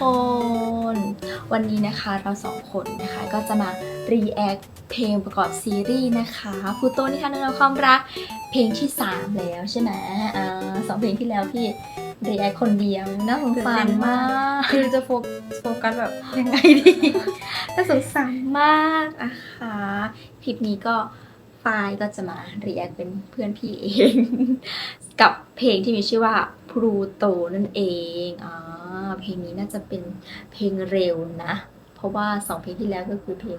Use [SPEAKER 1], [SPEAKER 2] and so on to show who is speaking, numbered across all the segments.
[SPEAKER 1] คน วันนี้นะคะเราสองคนนะคะก็จะมา react เพลงประกอบซีรีส์นะคะพูโตนิทานเรื่องความรัก เพลงที่ 3 แล้วใช่ไหมอ่าสองเพลงที่แล้วพี่ react คนเดียวน่าสงสารมาก
[SPEAKER 2] คือจะโฟกโฟกัสแบบยังไงดี
[SPEAKER 1] น่าสงสารมากอะค่ะคลิปนี้ก็ไฟล์ก็จะมา react เป็นเพื่อนพี่เอง กับเพลงที่มีชื่อว่าพลูโตนั่นเองอ่า เพลงนี้น่าจะเป็นเพลงเร็วนะ เพราะว่าสองเพลงที่แล้วก็คือเพลง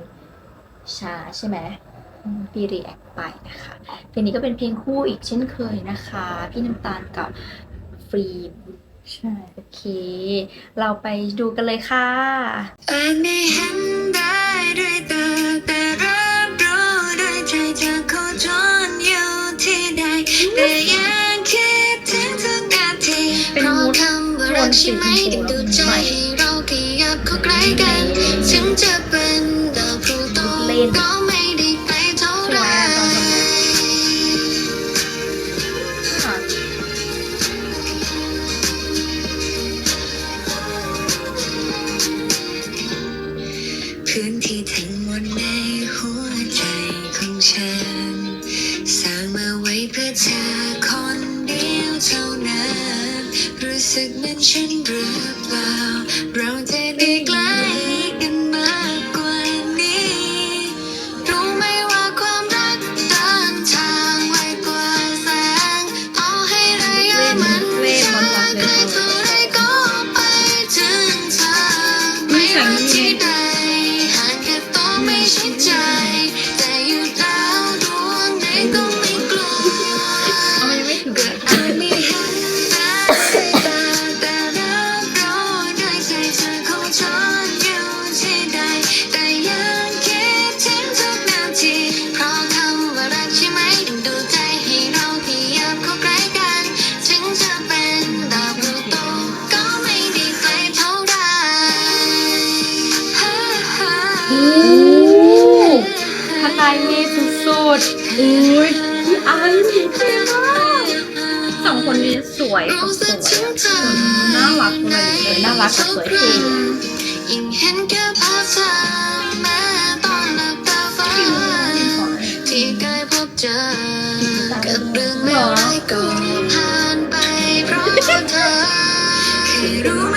[SPEAKER 1] ช้าใช่ไหมพี่ react ไปนะคะ เพลงนี้ก็เป็นเพลงคู่อีกเช่นเคยนะคะ พี่น้ำตาลกับฟรีม
[SPEAKER 2] ใช่
[SPEAKER 1] โอเค เราไปดูกันเลยค่ะ
[SPEAKER 3] อาจไม่เห็นได้ด้วยตาแต่รับรู้ด้วยใจเธอโคจรอยู่ที่ใดแต่ยัง กใช่ไหมดึงดูดใจเราขยับเข้าใกล้กัน ถึงจะเป็นดาวพลูโต หรือเปล่า เราจะได้ใกล้กัน ข้าง
[SPEAKER 1] ในมีสุดๆอุ้ยพี่ไอ้พี่เท่มาก
[SPEAKER 2] สองคนนี้สวยกับสวยอะน่ารักเลย
[SPEAKER 1] เออน่ารักกับสวยเท่
[SPEAKER 3] ยิ่งเห็นแค่ภาพเธอแม้ตอนหลับตาฝันที่เคยพบเจอกับเรื่องเลวร้ายก็ผ่านไปเพราะเธอเคยรู้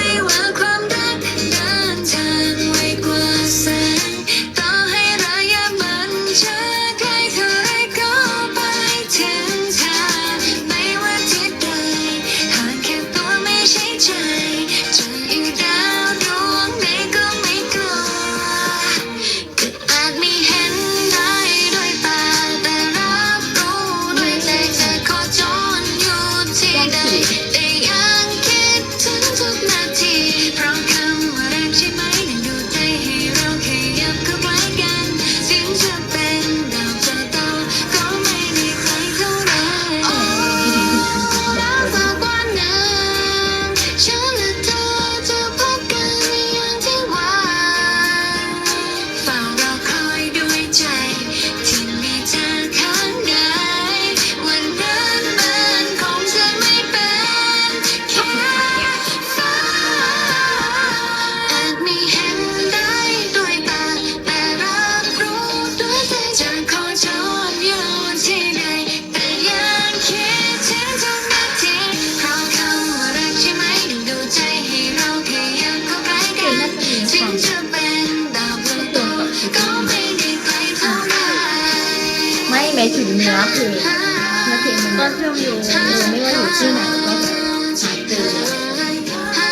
[SPEAKER 1] นื้อเพลงเนื้อเพลงมัน
[SPEAKER 2] ก็
[SPEAKER 1] แบบ
[SPEAKER 2] เชื่อมโยง
[SPEAKER 1] เออไม่ว่าอยู่ที่ไหนก็แบบหาเจอ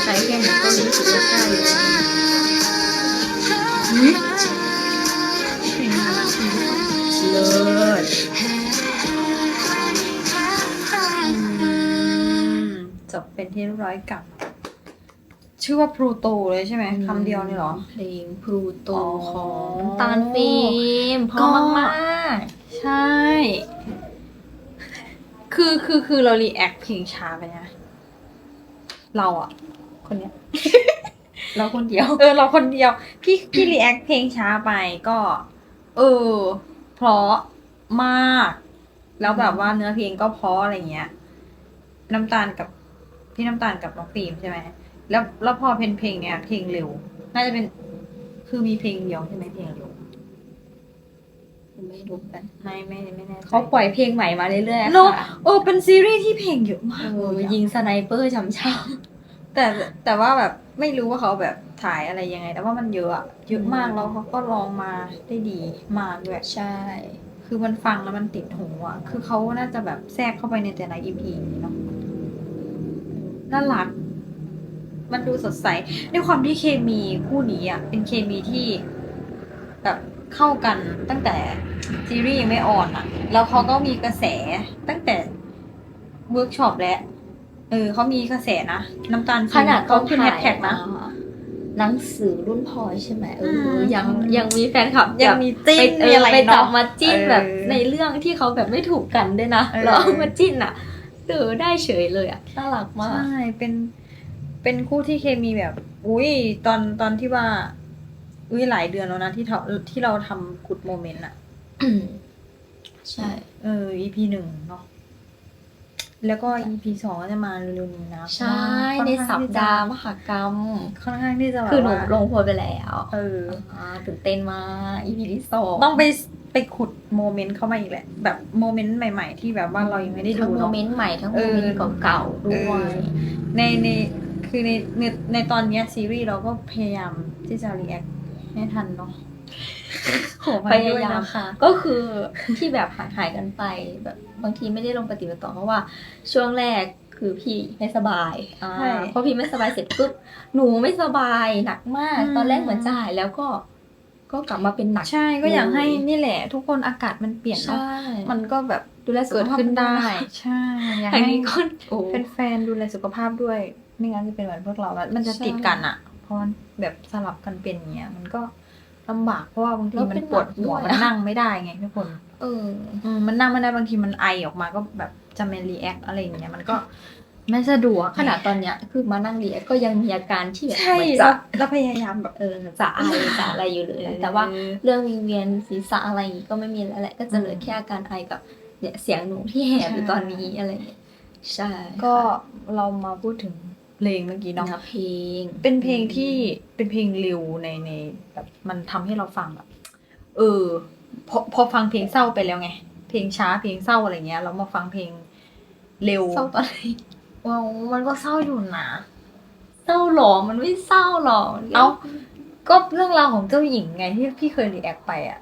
[SPEAKER 1] ใช้แค่ไหนก็รู้สึกว่าใกล้เลยเลิศ
[SPEAKER 2] จบเป็นที่เรียบร้อยกับชื่อว่าพลูโตเลยใช่ไหมคำเดียวนี่เหรอ
[SPEAKER 1] เพลงพลูโต
[SPEAKER 2] อ๋อ
[SPEAKER 1] ของตาลฟิล์มเพราะมาก
[SPEAKER 2] ใช่ คือคือคือเรารีแอคเพลงช้าไปนะ เราอะคนเนี้ย
[SPEAKER 1] ๆเราคนเดียว
[SPEAKER 2] เออ เราคนเดียว พี่พี่รีแอคเพลงช้าไปก็ เออ เพราะมาก แล้วแบบว่าเนื้อเพลงก็เพราะอะไรเงี้ย น้ำตาลกับพี่น้ำตาลกับน้องฟิล์มใช่ไหม แล้วแล้วพอเป็นเพลงเนี้ยเพลงเร็ว น่าจะเป็น คือมีเพลงเดียวใช่ไหมเพลงเร็ว
[SPEAKER 1] ไม่รู้กัน
[SPEAKER 2] ไม่ไม่ไม่แน่ใจ
[SPEAKER 1] เขาปล่อยเพลงใหม่มาเรื่อยๆ
[SPEAKER 2] เนอะ
[SPEAKER 1] ค่ะ
[SPEAKER 2] โอ้เป็นซีรีส์ที่เพลงเยอะมาก
[SPEAKER 1] เอ
[SPEAKER 2] เล
[SPEAKER 1] อย
[SPEAKER 2] อะ
[SPEAKER 1] ยิงสไนเปอร์ช้ำ
[SPEAKER 2] แต่แต่ว่าแบบไม่รู้ว่าเขาแบบถ่ายอะไรยังไง แต่ว่ามันเยอะอะเยอะมากแล้วเขาก็ลองมาได้ดีมากด้วย
[SPEAKER 1] ๆใช่
[SPEAKER 2] คือมันฟังแล้วมันติดหูอะ คือเขาน่าจะแบบแทรกเข้าไปในแต่ละ EP เนาะน่ารัก มันดูสดใสด้วยความที่เคมีคู่นี้อะ เป็นเคมีที่แบบ เข้ากันตั้งแต่ซีรีส์ยังไม่ออนอะ แล้วเขาก็มีกระแสตั้งแต่เวิร์กช็อปแล้วเออเขามีกระแสนะน้ำตาล
[SPEAKER 1] ขนาด
[SPEAKER 2] เขา
[SPEAKER 1] เขา
[SPEAKER 2] ขึ้นแฮชแท็กนะ
[SPEAKER 1] อ่าหนังสือรุ่นพลอยใช่ไหมเอออ
[SPEAKER 2] ม
[SPEAKER 1] ยังยังมีแฟนคลับ
[SPEAKER 2] ยังมีจิ้น
[SPEAKER 1] ไปเอ
[SPEAKER 2] มี
[SPEAKER 1] อ
[SPEAKER 2] อะไร
[SPEAKER 1] ไปจับ
[SPEAKER 2] เนาะ
[SPEAKER 1] มาจิ้น
[SPEAKER 2] เออ
[SPEAKER 1] แบบในเรื่องที่เขาแบบไม่ถูกกันด้วยนะ
[SPEAKER 2] เออ
[SPEAKER 1] แล้วเอามาจิ้นอะเออได้เฉยเลยอะน่ารักมาก
[SPEAKER 2] ใช่เป็นเป็นคู่ที่เคมีแบบ อุ้ยตอนตอนที่ว่า อุ้ยหลายเดือนแล้วนะที่เราที่เราทำกุดโมเมนต์อะ
[SPEAKER 1] อืมใช่
[SPEAKER 2] เออ EP หนึ่งเนาะแล้วก็ EP สองก็จะมาเร็วๆนี้นะ
[SPEAKER 1] ใช่
[SPEAKER 2] ค่อ
[SPEAKER 1] ใน
[SPEAKER 2] ข้
[SPEAKER 1] สั
[SPEAKER 2] ง
[SPEAKER 1] ป
[SPEAKER 2] ที่จะ
[SPEAKER 1] ดาห์มหากรรม
[SPEAKER 2] ค่อนข้างที่จะแบบ
[SPEAKER 1] คือหนู
[SPEAKER 2] ว่า
[SPEAKER 1] ลงโพลไปแล้ว
[SPEAKER 2] เออ
[SPEAKER 1] อ่าตื่นเต้นมาก EP ที่สอง
[SPEAKER 2] ต้องไปไปขุดโมเมนต์เข้ามาอีกแหละ แบบโมเมนต์ใหม่ ๆ ที่แบบว่าเรายังไม่ได้ดู
[SPEAKER 1] ทั้งโม
[SPEAKER 2] เนาะ
[SPEAKER 1] เมนต์ใหม่ทั้งโม
[SPEAKER 2] เออ
[SPEAKER 1] เมนต์เก่าๆด้วย
[SPEAKER 2] เออในในคือในในในตอนเนี้ยซีรีส์เราก็พยายามที่จะรีแอค ให้ทันเนาะโห
[SPEAKER 1] พ
[SPEAKER 2] พ
[SPEAKER 1] ยายาม
[SPEAKER 2] ด้วยนะคะ
[SPEAKER 1] ก็คือที่แบบหายหายๆกันไป แบบบางทีไม่ได้ลงปฏิบัติต่อเพราะว่า ช่วงแรกคือพี่ไม่สบายอ่า
[SPEAKER 2] ใช่
[SPEAKER 1] พอพี่ไม่สบายเสร็จปุ๊บหนูไม่สบายหนักมาก
[SPEAKER 2] อืม
[SPEAKER 1] ตอนแรกเหมือนจะหายแล้วก็ ก็กลับมาเป็นหนัก
[SPEAKER 2] ใช่ก็อยากให้
[SPEAKER 1] เลย
[SPEAKER 2] นี่แหละ ทุกคนอากาศมันเปลี่ยนเนาะ
[SPEAKER 1] ใช่
[SPEAKER 2] มันก็แบบ
[SPEAKER 1] ดูแลสุข
[SPEAKER 2] เกิด
[SPEAKER 1] ภาพ
[SPEAKER 2] ขึ้นได้
[SPEAKER 1] ด้วยะ
[SPEAKER 2] ใช่อยาก
[SPEAKER 1] อัน
[SPEAKER 2] ให้
[SPEAKER 1] นี้ก็โอ้
[SPEAKER 2] เป็นแฟนดูแลสุขภาพด้วย ไม่งั้นจะเป็นเหมือนพวกเราแล้วมันจะ
[SPEAKER 1] ใช่
[SPEAKER 2] ติดกันอะเพราะ มันแบบสลับกันเป็นอย่างเงี้ยมันก็ลำบากเพราะว่าบางที
[SPEAKER 1] แล้ว
[SPEAKER 2] มั
[SPEAKER 1] เป็นน
[SPEAKER 2] ปวดหัว
[SPEAKER 1] หนักด้วย
[SPEAKER 2] มันนั่งไม่ได้ไงทุกคน
[SPEAKER 1] เออ
[SPEAKER 2] อืมมันนั่งไม่ได้บางทีมันไอออกมาก็แบบจะเป็นรีแอคอะไรอย่างเงี้ยมันก็ไม่สะดวก
[SPEAKER 1] ขนาดตอนเนี้ยคือมานั่งเรียนก็ยังมีอาการที่แบบ
[SPEAKER 2] ใช่
[SPEAKER 1] เหมือน
[SPEAKER 2] แล้
[SPEAKER 1] จะ
[SPEAKER 2] วแล้วพยายามแบบ
[SPEAKER 1] เออจะไอจะอะไรอยู่เลย แต่ว่าเรื่องวิงเวียนศีรษะอะไรอย่างงี้ก็ไม่มีแล้วแหละก็จะเหลือแค่อาการไอกับเนี่ยเสียงหนูที่แหบอยู่ตอนนี้อะไรอย่างเงี้ยใช่
[SPEAKER 2] ก็เรามาพูดถึง เพลงเมื่อกี้เนาะ
[SPEAKER 1] เนื้อเพลง
[SPEAKER 2] เป็นเพลงที่เป็นเพลงเร็วในในแบบมันทำให้เราฟังแบบเออพอพอฟังเพลงเศร้าไปแล้วไง เพลงช้าเพลงเศร้าอะไรเงี้ย เรามาฟังเพลงเร็ว
[SPEAKER 1] เศร้าตอนไหน
[SPEAKER 2] ว้าวมันก็เศร้าอยู่นะ
[SPEAKER 1] เศร้าหรอมันไม่เศร้าหรอก
[SPEAKER 2] เอ้าก็เรื่องราวของเจ้าหญิงไงที่พี่เคยรีแอคไปอะแบบ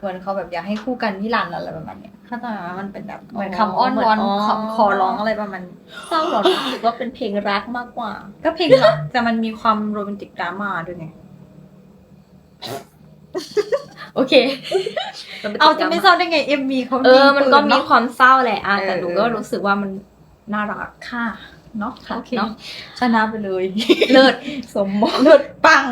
[SPEAKER 2] เหมือนเขาแบบอยากให้คู่กันที่รันอะไรประมาณเนี้ยเข้าใจไหมมันเป็นแบบเหมือนคำอ้อนวอนขอขอร้องอะไรประมาณนี้
[SPEAKER 1] เศร้าหรอรู้สึกว่าเป็นเพลงรักมากกว่า
[SPEAKER 2] ก็เพลงรักแต่มันมีความโรแมนติกดราม่าด้วยไง
[SPEAKER 1] โอเค
[SPEAKER 2] เอาจะไม่เศร้าได้ไงเอ็มวีเขา
[SPEAKER 1] เออ มันก็
[SPEAKER 2] ปื
[SPEAKER 1] มี
[SPEAKER 2] เนาะ
[SPEAKER 1] ความเศร้าแหละอะแต่
[SPEAKER 2] เออ
[SPEAKER 1] หนูก็รู้สึกว่ามันน่ารัก
[SPEAKER 2] ค่ะเนาะ
[SPEAKER 1] ค่ะ
[SPEAKER 2] โอเค
[SPEAKER 1] เนาะ
[SPEAKER 2] ชนะไปเลย
[SPEAKER 1] เลิศสมมติ
[SPEAKER 2] เลิศปัง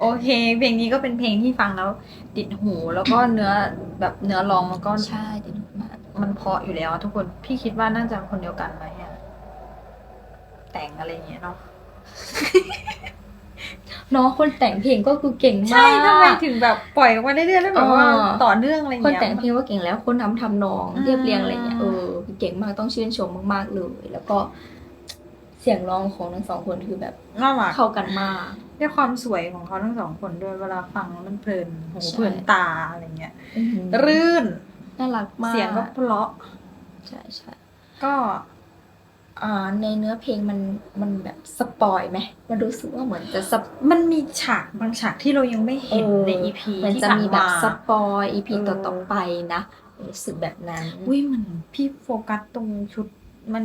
[SPEAKER 2] โอเค เพลงนี้ก็เป็นเพลงที่ฟังแล้วติดหูแล้วก็เนื้อแบบเนื้อร้องมันก็
[SPEAKER 1] ใช่ติดหูมาก
[SPEAKER 2] มันเพราะอยู่แล้วอะทุกคนพี่คิดว่าน่าจะคนเดียวกันไหมอะแต่งอะไรอย่างเงี้ยเนาะ
[SPEAKER 1] เนาะคนแต่งเพลงก็คือเก่งมาก
[SPEAKER 2] ใช่ทำไมถึงแบบปล่อยออกมาเรื่อยๆแล้วแบบว่า
[SPEAKER 1] เออ
[SPEAKER 2] ต่อเนื่องอะไรอย่าง
[SPEAKER 1] คน
[SPEAKER 2] เงี้ย
[SPEAKER 1] แต่งเพลงว่าเก่งแล้วคนทำทำนอง
[SPEAKER 2] อืม
[SPEAKER 1] เรียบเรียงอะไรเงี้ยเออเก่งมากต้องชื่นชมมากๆเลย แล้วก็เสียงร้องของทั้งสองคนคือแบบ
[SPEAKER 2] น่ารัก
[SPEAKER 1] เข้ากันมาก
[SPEAKER 2] ด้วยความสวยของเขาทั้งสองคนด้วยเวลาฟังแล้วมันเพลินหู
[SPEAKER 1] ใช่
[SPEAKER 2] เพลินตาอะไรเงี้ย
[SPEAKER 1] อื้อหือ
[SPEAKER 2] รื่น
[SPEAKER 1] น่ารักมาก
[SPEAKER 2] เสียงก็เพราะ
[SPEAKER 1] ใช่ใช่
[SPEAKER 2] ก็
[SPEAKER 1] อ่าในเนื้อเพลงมันมันแบบสปอยไหมมันรู้สึกว่าเหมือนจะสป
[SPEAKER 2] มันมีฉากบางฉากที่เรายังไม่เห็นในอีพี
[SPEAKER 1] มัน
[SPEAKER 2] ที่
[SPEAKER 1] จะ
[SPEAKER 2] ผ่าน
[SPEAKER 1] มีแบบ
[SPEAKER 2] มา
[SPEAKER 1] สปอยอีพี
[SPEAKER 2] เออ
[SPEAKER 1] ต่อๆไปนะรู้สึกแบบนั้น
[SPEAKER 2] อุ้ยมันพี่โฟกัสตรงชุดมัน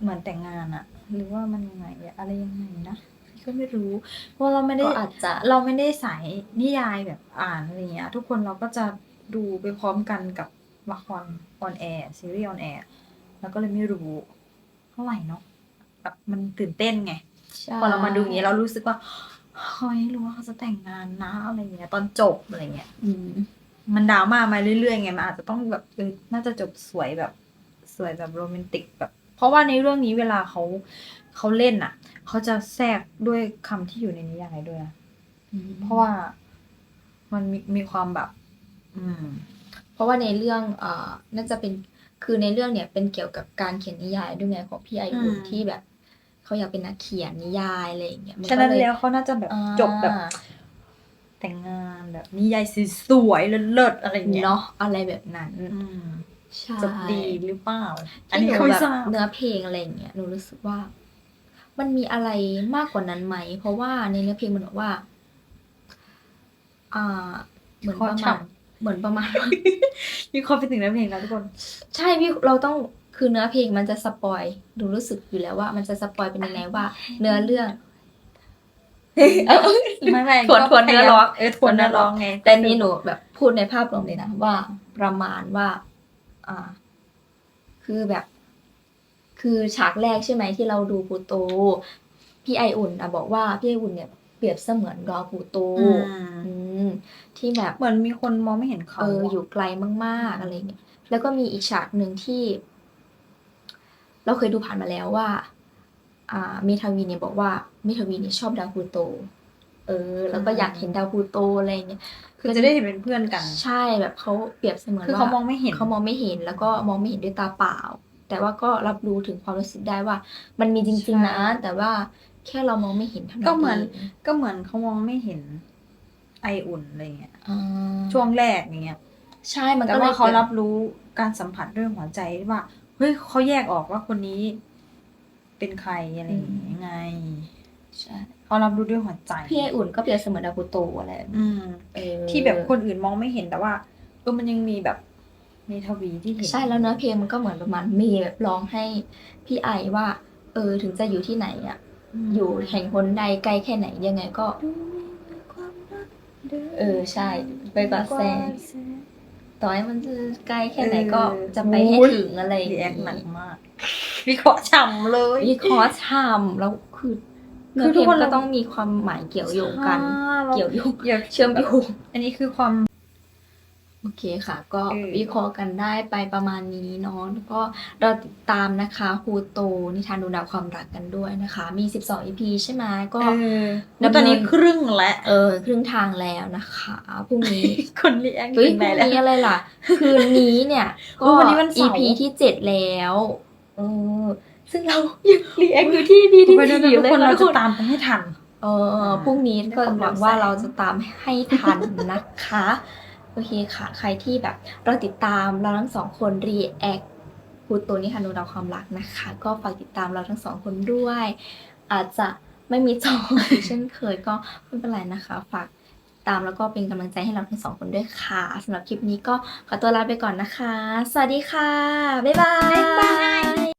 [SPEAKER 2] เหมือนแต่งงานอะหรือว่ามันยังไงอะอะไรยังไงนะพี่ ก็ไม่รู้ เพราะเราไม่ได้
[SPEAKER 1] ก็อาจจะ
[SPEAKER 2] เราไม่ได้สายนิยายแบบอ่านอะไรเงี้ย ทุกคนเราก็จะดูไปพร้อมกันกับละครออนแอร์ซีรีส์ออนแอร์แล้วก็เลยไม่รู้เท่าไหร่เนาะแบบมันตื่นเต้นไง
[SPEAKER 1] ใช่
[SPEAKER 2] พอเรามาดูอย่างนี้เรารู้สึกว่าเฮ้ยรู้ว่าเขาจะแต่งงานนะอะไรเงี้ย ตอนจบอะไรเงี้ย
[SPEAKER 1] อืม
[SPEAKER 2] มันดราม่ามาเรื่อยๆไงมันอาจจะต้องแบบเออน่าจะจบสวยแบบสวยแบบโรแมนติกแบบ เพราะว่าในเรื่องนี้เวลาเขา เขาเล่นอะ เขาจะแทรกด้วยคำที่อยู่ในนิยายด้วยนะเพราะว่ามันมีมีความแบบ อืม
[SPEAKER 1] เพราะว่าในเรื่องอ่าน่าจะเป็นคือในเรื่องเนี่ยเป็นเกี่ยวกับการเขียนนิยายด้วยไงของพี่ไออุ่น
[SPEAKER 2] อืม
[SPEAKER 1] ที่แบบเขาอยากเป็นนักเขียนนิยายอะไรอย่างเงี้ยมั
[SPEAKER 2] ฉะนั้น
[SPEAKER 1] ก็เย
[SPEAKER 2] แล้วเขาน่าจะแบบ
[SPEAKER 1] อ่า
[SPEAKER 2] จบแบบ แต่งงานแบบนิยายสวยๆเลิศๆอะไรอย่างเงี้ย
[SPEAKER 1] เนาะอะไรแบบนั้น
[SPEAKER 2] อืม
[SPEAKER 1] ใช่
[SPEAKER 2] จบดีหรือเปล่า อัน
[SPEAKER 1] ที่
[SPEAKER 2] นี้
[SPEAKER 1] หนู
[SPEAKER 2] เขาไม่
[SPEAKER 1] แบบ
[SPEAKER 2] ทราบ
[SPEAKER 1] เนื้อเพลงอะไรอย่างเงี้ยหนูรู้สึกว่า มันมีอะไรมากกว่านั้นไหม เพราะว่าในเนื้อเพลงมันบอกว่า อ่า เหมือน
[SPEAKER 2] ข้อ
[SPEAKER 1] ประมา
[SPEAKER 2] ฉ่
[SPEAKER 1] ณเหมือนประมาณว่า
[SPEAKER 2] มีความไปถึงเนื้อเพลงแล้วทุกคน
[SPEAKER 1] ใช่พี่เราต้องคือเนื้อเพลงมันจะสปอยหนูรู้สึกอยู่แล้วว่า มันจะสปอยเป็นยังไงว่า เนื้อเรื่อง
[SPEAKER 2] ไม่ไม่
[SPEAKER 1] ทวนทวนเนื้อร้อง
[SPEAKER 2] เออทวนเนื้อร้องไง
[SPEAKER 1] แต่นี้หนูแบบพูดในภาพรวมเลยนะว่าประมาณว่า อ่า คือแบบ คือฉากแรกใช่ไหมที่เราดูปูโต พี่ไออุ่นอะบอกว่าพี่ไออุ่นเนี่ยเปรียบเสมือนดาวปูโต
[SPEAKER 2] อืม
[SPEAKER 1] อืมที่แบบ
[SPEAKER 2] เหมือนมีคนมองไม่เห็นเขา
[SPEAKER 1] เออ
[SPEAKER 2] อะ
[SPEAKER 1] อยู่ไกลมากๆอะไรเงี้ยแล้วก็มีอีกฉากหนึ่งที่ เราเคยดูผ่านมาแล้วว่า อ่าเมทาวีเนี่ยบอกว่าเมทาวีเนี่ยชอบดาวพูโต เออ แล้วก็อยากเห็นดาวพูโตอะไรเงี้ย
[SPEAKER 2] คือจะได้เห็นเป็นเพื่อนกัน
[SPEAKER 1] ใช่แบบเขาเปรียบเสมือน
[SPEAKER 2] คือ
[SPEAKER 1] ว่า
[SPEAKER 2] เขามองไม่เห็น
[SPEAKER 1] เขามองไม่เห็นแล้วก็มองไม่เห็นด้วยตาเปล่า แต่ว่าก็รับรู้ถึงความรู้สึกได้ว่า มันมีจริง ๆ นะ แต่ว่าแค่เรามองไม่เห็นเท่านั้น
[SPEAKER 2] ก็เหมือน
[SPEAKER 1] ง
[SPEAKER 2] ก็เหมือนเขามองไม่เห็นไออุ่นอะไรเงี้ย
[SPEAKER 1] อ่า
[SPEAKER 2] ช่วงแรกอย่างเงี้ย
[SPEAKER 1] ใช่มัน
[SPEAKER 2] แต่
[SPEAKER 1] ก็ล
[SPEAKER 2] ว่ายเขา
[SPEAKER 1] ปลี่ยน
[SPEAKER 2] รับรู้การสัมผัสเรื่องหัวใจว่าเฮ้ยเขาแยกออกว่าคนนี้เป็นใครอะไรอย่างเงี้ยไง
[SPEAKER 1] ใช่
[SPEAKER 2] เขารับรู้ด้วยหัวใจ
[SPEAKER 1] พี่ไออุ่นก็เปรียบเสมือนดาวพูโตอะไรแบบนี้
[SPEAKER 2] อืม
[SPEAKER 1] เออ
[SPEAKER 2] ที่แบบคนอื่นมองไม่เห็นแต่ว่าเออมันยังมีแบบ มีทวีที่เห็น
[SPEAKER 1] ใช่แล้วเนื้อเพลงมันก็เหมือนประมาณมีแบบร้องให้พี่ไอว่า เออถึงจะอยู่ที่ไหนอะ
[SPEAKER 2] ม
[SPEAKER 1] อยู่แห่งหนใดไกลแค่ไหนยังไงก็ เออใช่ไปกว่าแสงต่อให้มันจะไกลแค่ไหนก็จะไปให้ถึงอะไรอย่าง
[SPEAKER 2] รีแอ
[SPEAKER 1] เงี้
[SPEAKER 2] คหนัก
[SPEAKER 1] ย
[SPEAKER 2] มากวิเคราะห์ฉ่ำเลย
[SPEAKER 1] วิเคราะห์ทำแล้วคือเนื้อเพลงก็ต้องมีความหมายเกี่ยวโยงกัน เกี่ยวโยง
[SPEAKER 2] เกี่ยว
[SPEAKER 1] เชื่อมโยง
[SPEAKER 2] อันนี้คือความ
[SPEAKER 1] โอเคค่ะ ก็
[SPEAKER 2] เออ
[SPEAKER 1] วิเคราะห์กันได้ไปประมาณนี้เนาะแล้วก็เราติดตามนะคะฮูโตนิทานดวงดาวความรักกันด้วยนะคะ มี 12 EP ใช่ไหมก็
[SPEAKER 2] เออ
[SPEAKER 1] ดำเนิน
[SPEAKER 2] ตอนนี้ครึ่งแล้ว
[SPEAKER 1] เออครึ่งทางแล้วนะคะพรุ่งนี้
[SPEAKER 2] คนรีแอค
[SPEAKER 1] เฮ้ย
[SPEAKER 2] ถึง
[SPEAKER 1] พ
[SPEAKER 2] ไหน
[SPEAKER 1] รุ่ง
[SPEAKER 2] แล้ว
[SPEAKER 1] นี้อะไรล่ะ คืนนี้เนี่ย
[SPEAKER 2] โอ้
[SPEAKER 1] ก็
[SPEAKER 2] วันนี้วันเสาร์
[SPEAKER 1] EP ที่เจ็ดแล้วเออซึ่งเรายังรีแอคอยู่ที่ EP ที่
[SPEAKER 2] ไปด้วย
[SPEAKER 1] สี่
[SPEAKER 2] นะ
[SPEAKER 1] อยู่
[SPEAKER 2] ทุก
[SPEAKER 1] เลย
[SPEAKER 2] คน
[SPEAKER 1] นะ
[SPEAKER 2] เรา
[SPEAKER 1] ทุก
[SPEAKER 2] จะ
[SPEAKER 1] คน
[SPEAKER 2] ตามไปให้ทัน
[SPEAKER 1] เออพรุ่งนี้ก็
[SPEAKER 2] ด้วยความ
[SPEAKER 1] หวังว่า
[SPEAKER 2] เร็วแสง
[SPEAKER 1] เราจะตามให้ทันนะคะ โอเคค่ะ ใครที่แบบเราติดตามเราทั้งสองคนรีแอคพูดตัวนี้ค่ะนูดาวความรักนะคะ ก็ฝากติดตามเราทั้งสองคนด้วย อาจจะไม่มีจองเช่นเคยก็ไม่เป็นไรนะคะ ฝากติดตามแล้วก็เป็นกำลังใจให้เราทั้งสองคนด้วยค่ะสำหรับคลิปนี้ก็ขอตัวลาไปก่อนนะคะ สวัสดีค่ะ บ๊ายบาย
[SPEAKER 2] บ๊ายบาย